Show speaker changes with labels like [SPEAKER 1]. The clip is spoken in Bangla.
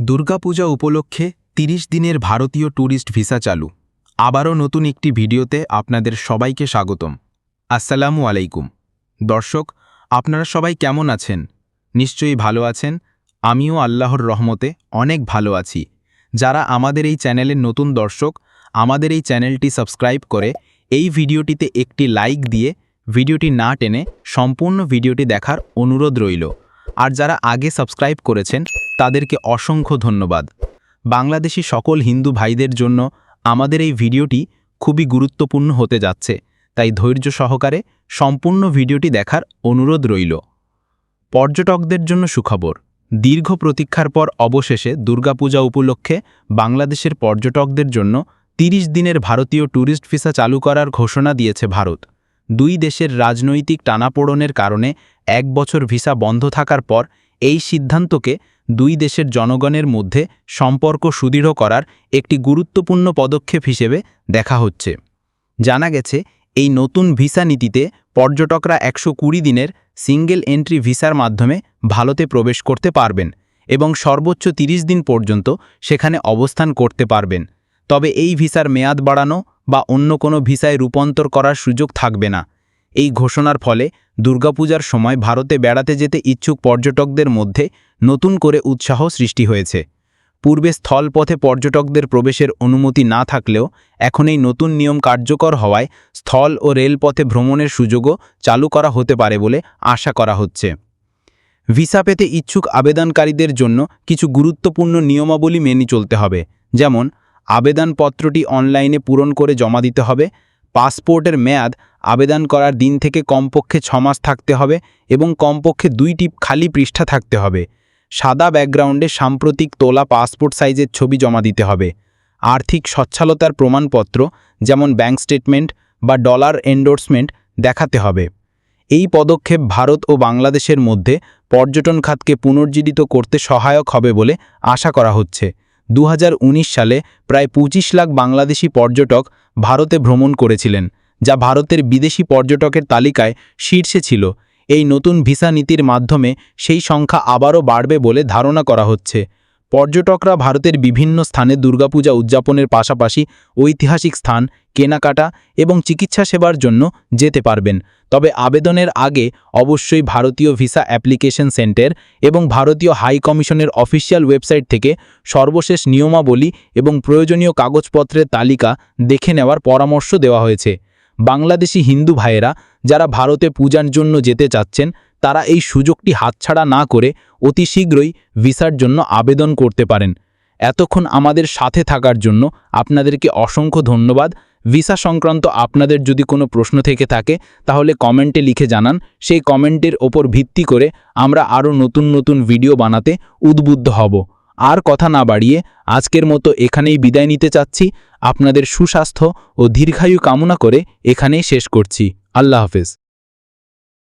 [SPEAKER 1] দুর্গাপূজা উপলক্ষে ৩০ দিনের ভারতীয় ট্যুরিস্ট ভিসা চালু। আবারও নতুন একটি ভিডিওতে আপনাদের সবাইকে স্বাগতম। আসসালামু আলাইকুম। দর্শক, আপনারা সবাই কেমন আছেন? নিশ্চয়ই ভালো আছেন। আমিও আল্লাহর রহমতে অনেক ভালো আছি। যারা আমাদের এই চ্যানেলের নতুন দর্শক, আমাদের এই চ্যানেলটি সাবস্ক্রাইব করে এই ভিডিওটিতে একটি লাইক দিয়ে ভিডিওটি না টেনে সম্পূর্ণ ভিডিওটি দেখার অনুরোধ রইল। আর যারা আগে সাবস্ক্রাইব করেছেন, তাদেরকে অসংখ্য ধন্যবাদ। বাংলাদেশি সকল হিন্দু ভাইদের জন্য আমাদের এই ভিডিওটি খুবই গুরুত্বপূর্ণ হতে যাচ্ছে, তাই ধৈর্য সহকারে সম্পূর্ণ ভিডিওটি দেখার অনুরোধ রইল। পর্যটকদের জন্য সুখবর, দীর্ঘ প্রতীক্ষার পর অবশেষে দুর্গাপূজা উপলক্ষে বাংলাদেশের পর্যটকদের জন্য ৩০ দিনের ভারতীয় ট্যুরিস্ট ভিসা চালু করার ঘোষণা দিয়েছে ভারত। দুই দেশের রাজনৈতিক টানাপোড়নের কারণে এক বছর ভিসা বন্ধ থাকার পর এই সিদ্ধান্তকে দুই দেশের জনগণের মধ্যে সম্পর্ক সুদৃঢ় করার একটি গুরুত্বপূর্ণ পদক্ষেপ হিসেবে দেখা হচ্ছে। জানা গেছে, এই নতুন ভিসা নীতিতে পর্যটকরা একশো কুড়ি দিনের সিঙ্গেল এন্ট্রি ভিসার মাধ্যমে ভারতে প্রবেশ করতে পারবেন এবং সর্বোচ্চ ৩০ দিন পর্যন্ত সেখানে অবস্থান করতে পারবেন। তবে এই ভিসার মেয়াদ বাড়ানো বা অন্য কোনো ভিসায় রূপান্তর করার সুযোগ থাকবে না। এই ঘোষণার ফলে দুর্গাপূজার সময় ভারতে বেড়াতে যেতে ইচ্ছুক পর্যটকদের মধ্যে নতুন করে উৎসাহ সৃষ্টি হয়েছে। পূর্বে স্থলপথে পর্যটকদের প্রবেশের অনুমতি না থাকলেও এখন এই নতুন নিয়ম কার্যকর হওয়ায় স্থল ও রেলপথে ভ্রমণের সুযোগও চালু করা হতে পারে বলে আশা করা হচ্ছে। ভিসা পেতে ইচ্ছুক আবেদনকারীদের জন্য কিছু গুরুত্বপূর্ণ নিয়মাবলী মেনে চলতে হবে, যেমন আবেদনপত্রটি অনলাইনে পূরণ করে জমা দিতে হবে, পাসপোর্টের মেয়াদ আবেদন করার দিন থেকে কমপক্ষে ছমাস থাকতে হবে এবং কমপক্ষে দুইটি খালি পৃষ্ঠা থাকতে হবে। সাদা ব্যাকগ্রাউন্ডে সাম্প্রতিক তোলা পাসপোর্ট সাইজের ছবি জমা দিতে হবে। আর্থিক সচ্ছলতার প্রমাণপত্র, যেমন ব্যাংক স্টেটমেন্ট বা ডলার এন্ডোর্সমেন্ট, দেখাতে হবে। এই পদক্ষেপ ভারত ও বাংলাদেশের মধ্যে পর্যটন খাতকে পুনর্জীবিত করতে সহায়ক হবে বলে আশা করা হচ্ছে। দু হাজার উনিশ সালে প্রায় ২৫ লাখ বাংলাদেশি পর্যটক ভারতে ভ্রমণ করেছিলেন। যা ভারতের বিদেশি পর্যটকের তালিকায় শীর্ষে ছিল। এই নতুন ভিসা নীতির মাধ্যমে সেই সংখ্যা আবারও বাড়বে বলে ধারণা করা হচ্ছে। পর্যটকরা ভারতের বিভিন্ন স্থানে দুর্গাপূজা উদযাপনের পাশাপাশি ঐতিহাসিক স্থান, কেনাকাটা এবং চিকিৎসা সেবার জন্য যেতে পারবেন। তবে আবেদনের আগে অবশ্যই ভারতীয় ভিসা অ্যাপ্লিকেশন সেন্টার এবং ভারতীয় হাই কমিশনের অফিসিয়াল ওয়েবসাইট থেকে সর্বশেষ নিয়মাবলী এবং প্রয়োজনীয় কাগজপত্রের তালিকা দেখে নেওয়ার পরামর্শ দেওয়া হয়েছে। বাংলাদেশি হিন্দু ভাইয়েরা যারা ভারতে পূজার জন্য যেতে চাচ্ছেন, তারা এই সুযোগটি হাতছাড়া না করে অতি শীঘ্রই ভিসার জন্য আবেদন করতে পারেন। এতক্ষণ আমাদের সাথে থাকার জন্য আপনাদেরকে অসংখ্য ধন্যবাদ। ভিসা সংক্রান্ত আপনাদের যদি কোনো প্রশ্ন থেকে থাকে, তাহলে কমেন্টে লিখে জানান। সেই কমেন্টের ওপর ভিত্তি করে আমরা আরও নতুন নতুন ভিডিও বানাতে উদ্বুদ্ধ হব। আর কথা না বাড়িয়ে আজকের মতো এখানেই বিদায় নিতে চাচ্ছি। আপনাদের সুস্বাস্থ্য ও দীর্ঘায়ু কামনা করে এখানেই শেষ করছি। আল্লাহ হাফেজ।